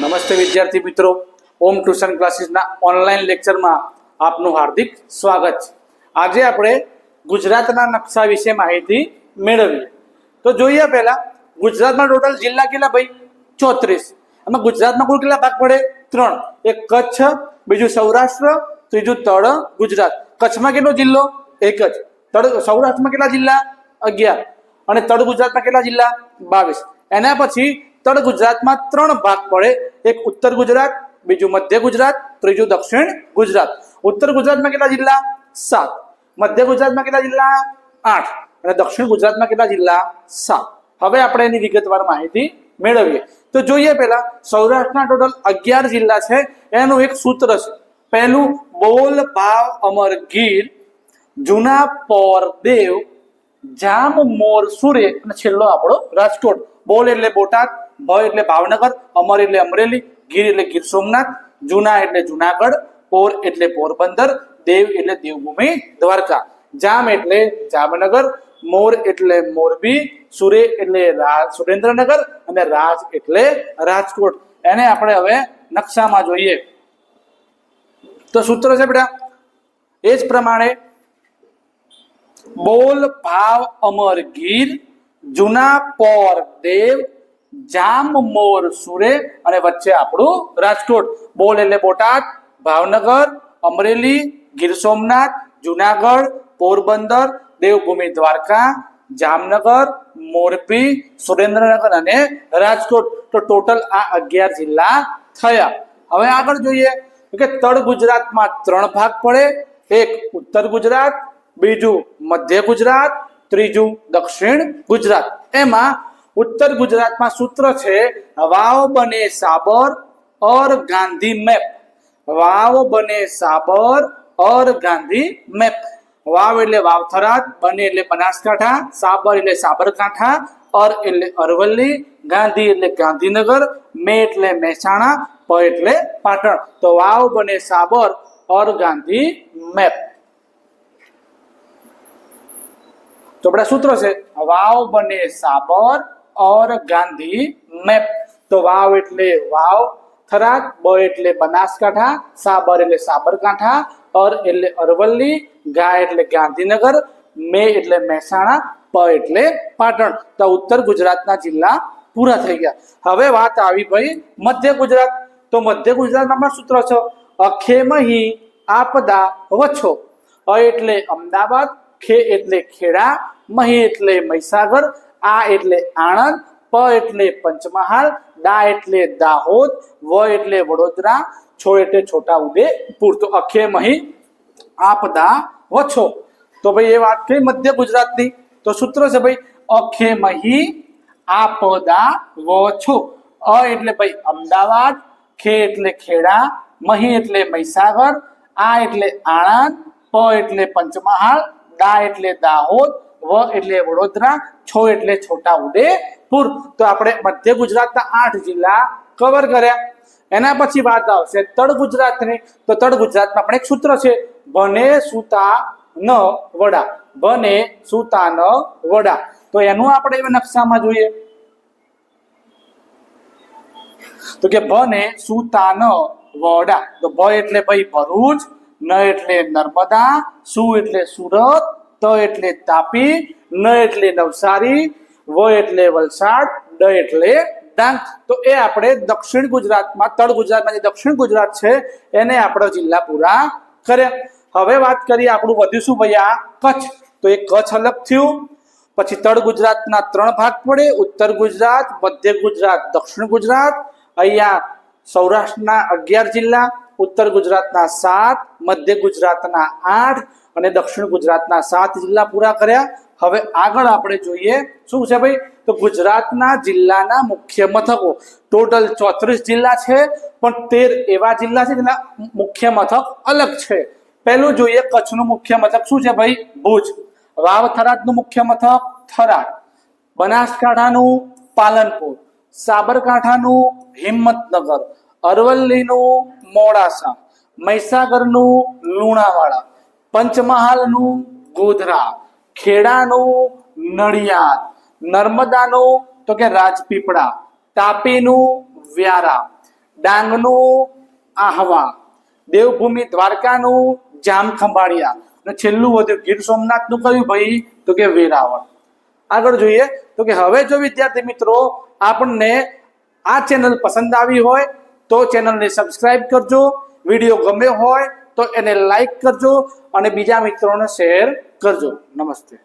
નમસ્તે વિદ્યાર્થી મિત્રો. ઓમ ટ્યુશન ક્લાસીસના ઓનલાઈન લેક્ચરમાં આપનું હાર્દિક સ્વાગત છે. આજે આપણે ગુજરાતના નકશા વિશે માહિતી મેળવીએ. તો જોઈએ પહેલા, ગુજરાતમાં ટોટલ જિલ્લા કેટલા ભાઈ? ચોત્રીસ. એમાં ગુજરાતમાં કુલ કેટલા ભાગ પડે? ત્રણ. એક કચ્છ, બીજું સૌરાષ્ટ્ર, ત્રીજું તળ, ગુજરાત. કચ્છમાં કેટલો જિલ્લો? એક જ. તળ, સૌરાષ્ટ્રમાં કેટલા જિલ્લા? અગિયાર. અને તળ ગુજરાતમાં કેટલા જિલ્લા? બાવીસ. એના પછી તળ ગુજરાતમાં ત્રણ ભાગ પડે. એક ઉત્તર ગુજરાત, બીજું મધ્ય ગુજરાત, ત્રીજું દક્ષિણ ગુજરાત. ઉત્તર ગુજરાતમાં કેટલા જિલ્લા? સાત. મધ્ય ગુજરાતમાં કેટલા જિલ્લા? આઠ. અને દક્ષિણ ગુજરાતમાં કેટલા જિલ્લા? સાત. હવે આપણે એની વિગતવાર માહિતી મેળવીએ. તો જોઈએ પહેલા, સૌરાષ્ટ્રના ટોટલ અગિયાર જિલ્લા છે. એનું એક સૂત્ર છે. પહેલું, બોલ ભાવ અમર ગીર. જૂના પોર દેવ જામ મોર સુરે. અને છેલ્લો આપણો રાજકોટ. બોલ એટલે બોટાદ ભ એટલે ભાવનગર, અમર એટલે અમરેલી, ગીર એટલે ગીર સોમનાથ, જૂના એટલે જુનાગઢ, પોર એટલે પોરબંદર, દેવ એટલે દેવભૂમિ, દ્વારકા. જામ એટલે જામનગર, મોર એટલે મોરબી, સુરે એટલે સુરેન્દ્રનગર અને રાજ એટલે રાજકોટ. એને આપણે હવે નકશામાં જોઈએ. તો સૂત્ર છે બેટા? એ જ પ્રમાણે બોલ ભાવ અમર ગીર, જૂના પોર દેવ જામ મોર સુરે અને વચ્ચે આપણું રાજકોટ. બોલ એટલે બોટાદ, ભાવનગર, અમરેલી, ગીર સોમનાથ, જુનાગઢ, પોરબંદર, દેવભૂમિ દ્વારકા, જામનગર, મોરબી, સુરેન્દ્રનગર અને રાજકોટ. તો ટોટલ આ અગિયાર જિલ્લા થયા. હવે આગળ જોઈએ કે તળ ગુજરાતમાં ત્રણ ભાગ પડે. એક ઉત્તર ગુજરાત, બીજું મધ્ય ગુજરાત, ત્રીજું દક્ષિણ ગુજરાત. એમાં ઉત્તર ગુજરાતમાં સૂત્ર છે વાવ બને સાબર ઓર ગાંધી મેપ વાવ બને સાબર ઓર ગાંધી મેપ વાવ એટલે વાવથરાદ બને એટલે બનાસકાંઠા સાબર એટલે સાબરકાંઠા અર એટલે અરવલ્લી ગાંધી એટલે ગાંધીનગર મે એટલે મહેસાણા પ એટલે પાટણ તો વાવ બને સાબર ઓર ગાંધી મેપ તો આપણા સૂત્રો છે વાવ બને સાબર ઓર ગાંધી મેપ તો વાવ એટલે વાવ થરાદ બ એટલે બનાસકાંઠા સાબર એટલે સાબરકાંઠા અર એટલે અરવલ્લી ગા એટલે ગાંધીનગર મે એટલે મહેસાણા પ એટલે પાટણ તો ઉત્તર ગુજરાતના જિલ્લા પૂરા થઈ ગયા હવે વાત આવી ભાઈ મધ્ય ગુજરાત તો મધ્ય ગુજરાતમાં પણ સૂત્ર છે અખે મહી આપદા વછો અ એટલે અમદાવાદ ખે એટલે ખેડા મહી એટલે મહીસાગર આ એટલે આણંદ, પ એટલે પંચમહાલ દા એટલે દાહોદ, વ એટલે વડોદરા, છો એટલે છોટા ઉદેપુર તો અખે મહી આપદા વછો. તો ભાઈ એ વાત કઈ મધ્ય ગુજરાતની. તો સૂત્ર છે ભાઈ, અખે મહી આપદા વછો. અ એટલે ભાઈ અમદાવાદ, ખે એટલે ખેડા, મહી એટલે મહીસાગર, આ એટલે આણંદ, પ એટલે પંચમહાલ દા એટલે દાહોદ વ એટલે વડોદરા, છો એટલે છોટા ઉદેપુર તો આપણે મધ્ય ગુજરાતના આઠ જિલ્લા કવર કર્યા. એના પછી વાત આવશે તળ ગુજરાતની. તો તળ ગુજરાતમાં પણ એક સૂત્ર છે, બને સુતા ન વડા. બને સુતા ન વડા. તો એનું આપણે નકશામાં જોઈએ. તો કે ભને સુતાન વડા. તો ભ એટલે ભાઈ ભરૂચ, ન એટલે નર્મદા, સુ એટલે સુરત ત એટલે તાપી, ન એટલે નવસારી, વ એટલે વલસાડ, ડ એટલે ડાંગ. તો એ આપણે દક્ષિણ ગુજરાતમાં, તળ ગુજરાતમાં જે દક્ષિણ ગુજરાત છે, એને આપણા જિલ્લા પૂરા કર્યા. હવે વાત કરીએ આપણું વધ્યું શું ભૈયા કચ્છ. તો એ કચ્છ અલગ થયું. પછી તળ ગુજરાતના ત્રણ ભાગ પડે. ઉત્તર ગુજરાત, મધ્ય ગુજરાત, દક્ષિણ ગુજરાત. અહીંયા સૌરાષ્ટ્રના અગિયાર જિલ્લા, ઉત્તર ગુજરાતના સાત, મધ્ય ગુજરાતના આઠ અને દક્ષિણ ગુજરાતના સાત જિલ્લા પૂરા કર્યા. હવે આગળ આપણે જોઈએ શું છે ભાઈ? તો ગુજરાતના જિલ્લાના મુખ્ય મથકો. ટોટલ ચોત્રીસ જિલ્લા છે, પણ તેર એવા જિલ્લા છે જેના મુખ્ય મથક અલગ છે. પહેલું જોઈએ કચ્છનું મુખ્ય મથક. શું છે ભાઈ? ભુજ. વાવ થરાદનું મુખ્ય મથક થરાદ. બનાસકાંઠાનું પાલનપુર. સાબરકાંઠાનું હિંમતનગર. અરવલ્લીનું મોડાસા. મહીસાગરનું લુણાવાડા. પંચમહાલનું ગોધરા, ખેડાનું નડિયાદ, નર્મદાનું તો કે રાજપીપળા, તાપીનું વ્યારા, ડાંગનું આહવા, દેવભૂમિ દ્વારકાનું જામખંભાળિયા અને છેલ્લું વધ્યું ગીર સોમનાથનું કયું ભાઈ? તો કે વેરાવળ. આગળ જોઈએ, તો કે હવે જો વિદ્યાર્થી મિત્રો, આપણને આ ચેનલ પસંદ આવી હોય, તો ચેનલને સબસ્ક્રાઇબ કરજો, વીડિયો ગમ્યો હોય તો એને લાઈક કરજો અને બીજા મિત્રોને શેર કરજો. નમસ્તે.